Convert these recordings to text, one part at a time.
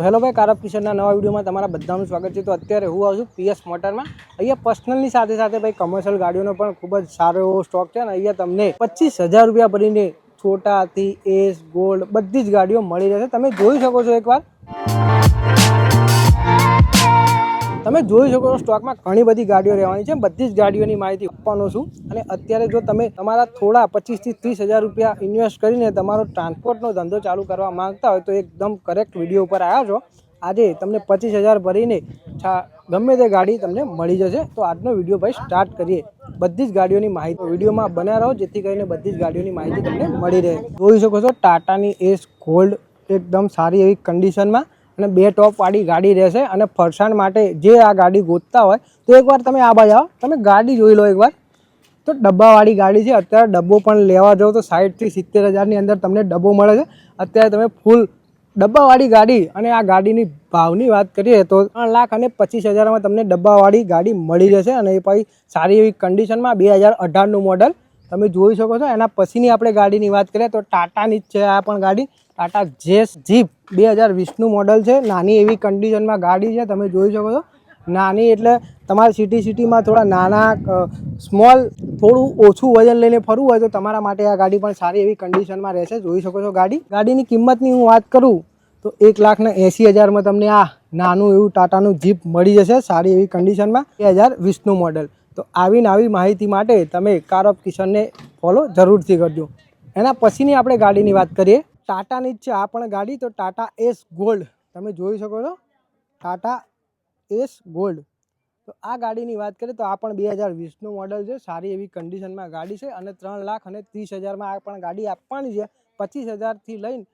તો હેલો ભાઈ કારબ કિશનના નવા વિડીયોમાં તમારા બધાનું સ્વાગત છે. તો અત્યારે હું આવું છું પીએસ મોટરમાં. અહીંયા પર્સનલની સાથે સાથે ભાઈ કમર્શિયલ ગાડીઓનો પણ ખૂબ જ સારો એવો સ્ટોક છે અને અહીંયા તમને પચીસ હજાર રૂપિયા ભરીને છોટાથી એસ, ગોલ્ડ બધી જ ગાડીઓ મળી રહેશે. તમે જોઈ શકો છો એકવાર. તમે જોઈ શકો છો સ્ટોકમાં ઘણી બધી ગાડીઓ રહેવાની છે. બધી જ ગાડીઓની માહિતી આપવાનો છું. અને અત્યારે જો તમે તમારા થોડા પચીસથી ત્રીસ હજાર રૂપિયા ઇન્વેસ્ટ કરીને તમારો ટ્રાન્સપોર્ટનો ધંધો ચાલુ કરવા માગતા હોય તો એકદમ કરેક્ટ વીડિયો ઉપર આવ્યા છો. આજે તમને પચીસ હજાર ભરીને ગમે તે ગાડી તમને મળી જશે. તો આજનો વીડિયો ભાઈ સ્ટાર્ટ કરીએ. બધી જ ગાડીઓની માહિતી વિડીયોમાં બન્યા રહો જેથી કરીને બધી જ ગાડીઓની માહિતી તમને મળી રહે. જોઈ શકો છો, ટાટાની એસ ગોલ્ડ એકદમ સારી એવી કન્ડિશનમાં અને બે ટોપવાળી ગાડી રહેશે અને ફરસાણ માટે જે આ ગાડી ગોતતા હોય, તો એકવાર તમે આ બાજુ આવો. તમે ગાડી જોઈ લો એકવાર. તો ડબ્બાવાળી ગાડી છે. અત્યારે ડબ્બો પણ લેવા જાઓ તો સાઠથી સિત્તેર હજારની અંદર તમને ડબ્બો મળે છે. અત્યારે તમે ફૂલ ડબ્બાવાળી ગાડી અને આ ગાડીની ભાવની વાત કરીએ તો ત્રણ લાખ અને પચીસ હજારમાં તમને ડબ્બાવાળી ગાડી મળી જશે અને એ પછી સારી એવી કન્ડિશનમાં બે હજાર અઢારનું મોડલ તમે જોઈ શકો છો. એના પછીની આપણે ગાડીની વાત કરીએ તો ટાટાની જ છે આ પણ ગાડી. ટાટા જેસ જીપ. બે હજાર વીસનું મોડલ છે. નાની એવી કન્ડિશનમાં ગાડી છે, તમે જોઈ શકો છો. નાની એટલે તમારે સિટી સિટીમાં થોડા નાના સ્મોલ થોડું ઓછું વજન લઈને ફરવું હોય તો તમારા માટે આ ગાડી પણ સારી એવી કન્ડિશનમાં રહેશે. જોઈ શકો છો ગાડી. ગાડીની કિંમતની હું વાત કરું તો એક લાખના એંસી હજારમાં તમને આ નાનું એવું ટાટાનું જીપ મળી જશે, સારી એવી કન્ડિશનમાં બે હજાર વીસનું મોડલ. તો આવીને આવી માહિતી માટે તમે કાર ઓફ કિશનને ફોલો જરૂરથી કરજો. એના પછીની આપણે ગાડીની વાત કરીએ. ટાટાની જ છે આ પણ ગાડી, તો ટાટા એસ ગોલ્ડ. તમે જોઈ શકો છો? Tata Ace Gold. તો આ ગાડીની વાત કરીએ તો આ પણ બે હજાર વીસનું મોડલ છે. સારી એવી કન્ડિશનમાં ગાડી છે અને ત્રણ લાખ અને ત્રીસ હજારમાં આ પણ ગાડી આપવાની છે. પચીસ હજારથી લઈને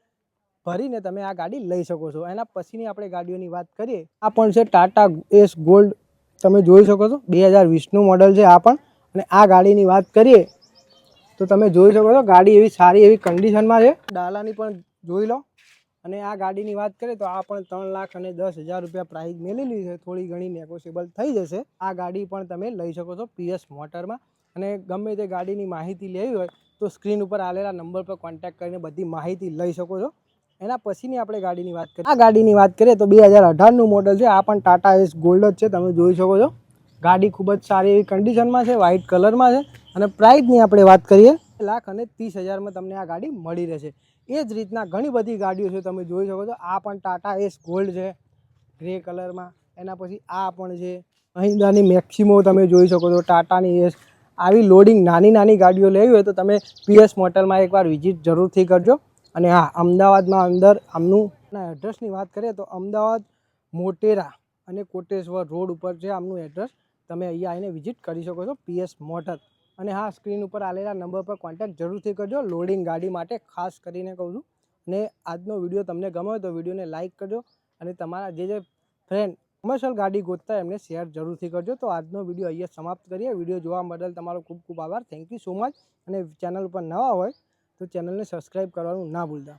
ભરીને તમે આ ગાડી લઈ શકો છો. એના પછીની આપણે ગાડીઓની વાત કરીએ, આ પણ છે ટાટા એસ ગોલ્ડ. તમે જોઈ શકો છો? બે હજાર વીસનું મોડલ છે આ પણ. અને આ ગાડીની વાત કરીએ તો તમે જોઈ શકો છો, ગાડી એવી સારી એવી કન્ડિશનમાં છે. ડાલાની પણ જોઈ લો. અને આ ગાડીની વાત કરીએ તો આ પણ ત્રણ લાખ અને દસ હજાર રૂપિયા પ્રાઇસ મેળેલી છે. થોડી ઘણી નેગોશિયેબલ થઈ જશે. આ ગાડી પણ તમે લઈ શકો છો પીએસ મોટરમાં. અને ગમે તે ગાડીની માહિતી લેવી હોય તો સ્ક્રીન ઉપર આવેલા નંબર પર કોન્ટેક્ટ કરીને બધી માહિતી લઈ શકો છો. એના પછીની આપણે ગાડીની વાત કરીએ. આ ગાડીની વાત કરીએ તો બે હજાર અઢારનું મોડલ છે. આ પણ ટાટા એસ ગોલ્ડ જ છે. તમે જોઈ શકો છો. ગાડી ખૂબ જ સારી એવી કન્ડિશનમાં છે. વ્હાઇટ કલરમાં છે. અને પ્રાઇસની આપણે વાત કરીએ, લાખ અને ત્રીસ હજારમાં તમને આ ગાડી મળી રહેશે. એ જ રીતના ઘણી બધી ગાડીઓ છે, તમે જોઈ શકો છો. આ પણ ટાટા એસ ગોલ્ડ છે, ગ્રે કલરમાં. એના પછી આ પણ છે મહિન્દ્રાની મેક્સિમો તમે જોઈ શકો છો, ટાટાની એસ. આવી લોડિંગ નાની નાની ગાડીઓ લેવી હોય તો તમે પીએસ મોટલમાં એકવાર વિઝિટ જરૂરથી કરજો. અને હા, અમદાવાદમાં અંદર આમનું એડ્રેસની વાત કરીએ તો અમદાવાદ મોટેરા અને કોટેશ્વર રોડ ઉપર છે, આમનું એડ્રેસ. તમે અહીંયા આવીને વિઝિટ કરી શકો છો, પીએસ મોટર અને હા સ્ક્રીન ઉપર આવેલા નંબર પર કોન્ટેક્ટ જરૂરથી કરજો. લોડિંગ ગાડી માટે ખાસ કરીને કહું છું. અને આજનો વીડિયો તમને ગમ્યો તો વિડીયોને લાઇક કરજો. અને તમારા જે જે ફ્રેન્ડ કોમર્શિયલ ગાડી ગોતતા એમને શેર જરૂરથી કરજો. તો આજનો વીડિયો અહીંયા સમાપ્ત કરીએ. વીડિયો જોવા બદલ તમારો ખૂબ ખૂબ આભાર. થેન્ક યુ સો મચ અને ચેનલ ઉપર નવા હોય તો ચેનલને સબસ્ક્રાઈબ કરવાનું ના ભૂલતા.